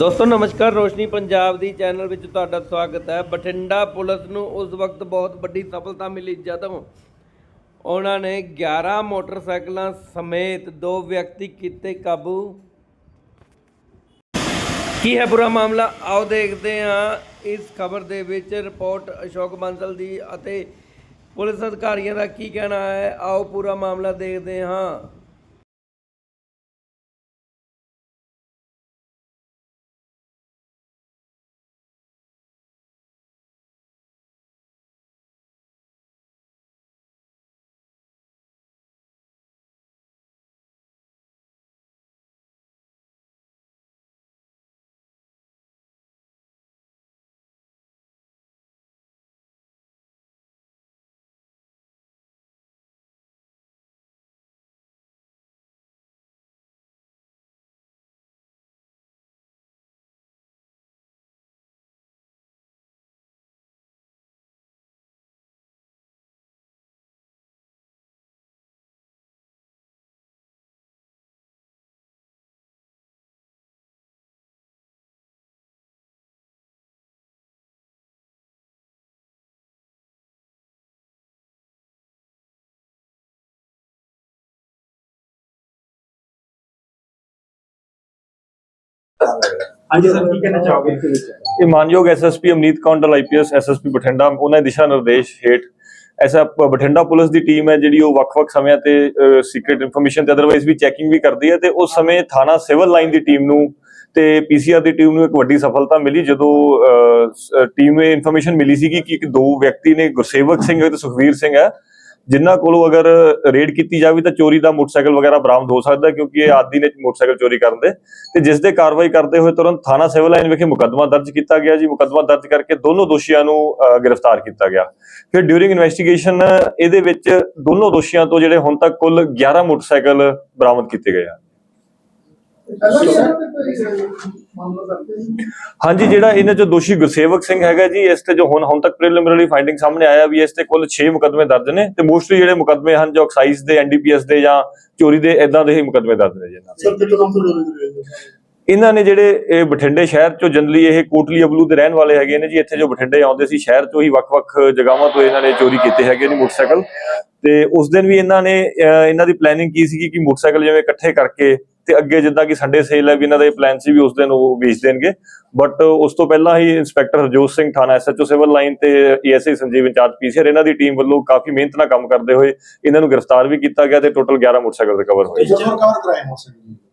ਦੋਸਤੋ, ਨਮਸਕਾਰ। ਰੋਸ਼ਨੀ ਪੰਜਾਬ ਦੀ ਚੈਨਲ ਵਿੱਚ ਤੁਹਾਡਾ ਸਵਾਗਤ ਹੈ। ਬਠਿੰਡਾ ਪੁਲਿਸ ਨੂੰ ਉਸ ਵਕਤ ਬਹੁਤ ਵੱਡੀ ਸਫਲਤਾ ਮਿਲੀ ਜਦੋਂ ਉਹਨਾਂ ਨੇ 11 ਮੋਟਰਸਾਈਕਲਾਂ ਸਮੇਤ ਦੋ ਵਿਅਕਤੀ ਕੀਤੇ ਕਾਬੂ। ਕੀ ਹੈ ਪੂਰਾ ਮਾਮਲਾ? ਆਓ ਦੇਖਦੇ ਹਾਂ। ਇਸ ਖਬਰ ਦੇ ਵਿੱਚ ਰਿਪੋਰਟ ਅਸ਼ੋਕ ਬਾਂਸਲ ਦੀ ਅਤੇ ਪੁਲਿਸ ਅਧਿਕਾਰੀਆਂ ਦਾ ਕੀ ਕਹਿਣਾ ਹੈ? ਆਓ ਪੂਰਾ ਮਾਮਲਾ ਦੇਖਦੇ ਹਾਂ। ਹਾਂਜੀ ਸਰ, ਕੀ ਕਹਿਣਾ ਚਾਹੋਗੇ ਇਸ ਵਿੱਚ? ਇਹ ਮਾਨਯੋਗ SSP Amneet Kondal IPS SSP Bathinda, ਉਹਨਾਂ ਦੇ ਦਿਸ਼ਾ ਨਿਰਦੇਸ਼ ਹੇਠ ਐਸਾ ਬਠਿੰਡਾ ਪੁਲਿਸ ਦੀ ਟੀਮ ਹੈ ਜਿਹੜੀ ਉਹ ਵੱਖ-ਵੱਖ ਸਮਿਆਂ ਤੇ ਸੀਕ੍ਰੀਟ ਇਨਫੋਰਮੇਸ਼ਨ ਤੇ ਅਦਰਵਾਈਜ਼ ਵੀ ਚੈਕਿੰਗ ਵੀ ਕਰਦੀ ਹੈ ਤੇ ਉਸ ਸਮੇਂ ਥਾਣਾ ਸਿਵਲ ਲਾਈਨ ਦੀ ਟੀਮ ਨੂੰ ਤੇ ਪੀਸੀਆਰ ਦੀ ਟੀਮ ਨੂੰ ਇੱਕ ਵੱਡੀ ਸਫਲਤਾ ਮਿਲੀ ਜਦੋਂ ਟੀਮ ਨੂੰ ਇਨਫੋਰਮੇਸ਼ਨ ਮਿਲੀ ਸੀ ਕਿ ਇੱਕ ਦੋ ਵਿਅਕਤੀ ਨੇ ਗੁਰਸੇਵਕ ਸਿੰਘ ਤੇ ਸੁਖਵੀਰ ਸਿੰਘ ਹੈ ਜਿਨ੍ਹਾਂ ਕੋਲੋਂ ਅਗਰ ਰੇਡ ਕੀਤੀ ਜਾਵੇ ਤਾਂ ਚੋਰੀ ਦਾ ਮੋਟਰਸਾਈਕਲ ਵਗੈਰਾ ਬਰਾਮਦ ਹੋ ਸਕਦਾ ਕਿਉਂਕਿ ਇਹ ਆਦੀ ਨੇ ਮੋਟਰਸਾਈਕਲ ਚੋਰੀ ਕਰਨ ਦੇ। ਤੇ ਜਿਸ ਦੇ ਕਾਰਵਾਈ ਕਰਦੇ ਹੋਏ ਤੁਰੰਤ ਥਾਣਾ ਸਿਵਲ ਲਾਈਨ ਵਿਖੇ ਮੁਕੱਦਮਾ ਦਰਜ ਕੀਤਾ ਗਿਆ ਜੀ। ਮੁਕੱਦਮਾ ਦਰਜ ਕਰਕੇ ਦੋਨੋਂ ਦੋਸ਼ੀਆਂ ਨੂੰ ਅ, ਗ੍ਰਿਫਤਾਰ ਕੀਤਾ ਗਿਆ। ਫਿਰ ਡਿਊਰਿੰਗ ਇਨਵੈਸਟੀਗੇਸ਼ਨ ਇਹਦੇ ਵਿੱਚ ਦੋਨੋਂ ਦੋਸ਼ੀਆਂ ਤੋਂ ਜਿਹੜੇ ਹੁਣ ਤੱਕ ਕੁੱਲ 11 ਮੋਟਰਸਾਈਕਲ ਬਰਾਮਦ ਕੀਤੇ ਗਏ ਆ। ਹਾਂਜੀ ਜਿਹੜਾ ਇਹਨਾਂ ਚੋਂ ਦੋਸ਼ੀ ਗੁਰਸੇਵਕ ਸਿੰਘ ਹੈਗਾ ਜੀ ਇਸ ਤੇ ਜੋ ਹੁਣ ਹੁਣ ਤੱਕ ਪ੍ਰੀਲਿਮਿਨਰੀ ਫਾਈਂਡਿੰਗ ਸਾਹਮਣੇ ਆਇਆ ਵੀ ਇਸ ਤੇ ਕੁੱਲ 6 ਮੁਕੱਦਮੇ ਦਰਜ ਨੇ ਤੇ ਮੋਸਟਲੀ ਜਿਹੜੇ ਮੁਕੱਦਮੇ ਹਨ ਜੋ ਐਕਸਾਈਜ਼ ਦੇ ਐਨਡੀਪੀਐਸ ਦੇ ਜਾਂ ਚੋਰੀ ਦੇ ਇਦਾਂ ਦੇ ਹੀ ਮੁਕੱਦਮੇ ਦਰਜ ਨੇ ਜੀ ਇਹਨਾਂ ਨੇ ਜਿਹੜੇ ਇਹ ਬਠਿੰਡੇ ਸ਼ਹਿਰ ਚੋਂ ਜਨਰਲੀ ਇਹ ਕੋਟਲੀ ਅਬਲੂ ਦੇ ਰਹਿਣ ਵਾਲੇ ਹੈਗੇ ਨੇ ਜੀ ਇੱਥੇ ਜੋ ਬਠਿੰਡੇ ਆਉਂਦੇ ਸੀ ਸ਼ਹਿਰ ਚੋਂ ਹੀ ਵੱਖ-ਵੱਖ ਜਗ੍ਹਾਵਾਂ ਤੋਂ ਇਹਨਾਂ ਨੇ ਚੋਰੀ ਕੀਤੇ ਹੈਗੇ ਨੇ ਮੋਟਰਸਾਈਕਲ ਤੇ ਉਸ ਦਿਨ ਵੀ ਇਹਨਾਂ ਨੇ ਇਹਨਾਂ ਦੀ ਪਲੈਨਿੰਗ ਕੀ ਸੀਗੀ ਕਿ ਮੋਟਰਸਾਈਕਲ ਜਿਵੇਂ ਇਕੱਠੇ ਕਰਕੇ ਤੇ ਅੱਗੇ ਜਿੱਦਾਂ ਕਿ ਸੰਡੇ ਸੇਲ ਹੈ, ਵੀ ਇਹਨਾਂ ਦਾ ਇਹ ਪਲਾਨ ਸੀ ਵੀ ਉਸ ਦਿਨ ਉਹ ਵੇਚ ਦੇਣਗੇ। ਬਟ ਉਸ ਤੋਂ ਪਹਿਲਾਂ ਹੀ ਇੰਸਪੈਕਟਰ ਹਰਜੋਤ ਸਿੰਘ ਥਾਣਾ ਐਸਐਚਓ ਸਿਵਲ ਲਾਈਨ ਤੇ ਈਐਸਆਈ ਸੰਜੀਵ ਇੰਚਾਰਜ ਪੀਸੀਆਰ ਇਹਨਾਂ ਦੀ ਟੀਮ ਵੱਲੋਂ ਕਾਫੀ ਮਿਹਨਤ ਨਾਲ ਕੰਮ ਕਰਦੇ ਹੋਏ ਇਹਨਾਂ ਨੂੰ ਗ੍ਰਿਫਤਾਰ ਵੀ ਕੀਤਾ ਗਿਆ ਤੇ ਟੋਟਲ 11 ਮੋਟਰਸਾਈਕਲ ਰਿਕਵਰ ਹੋਏ।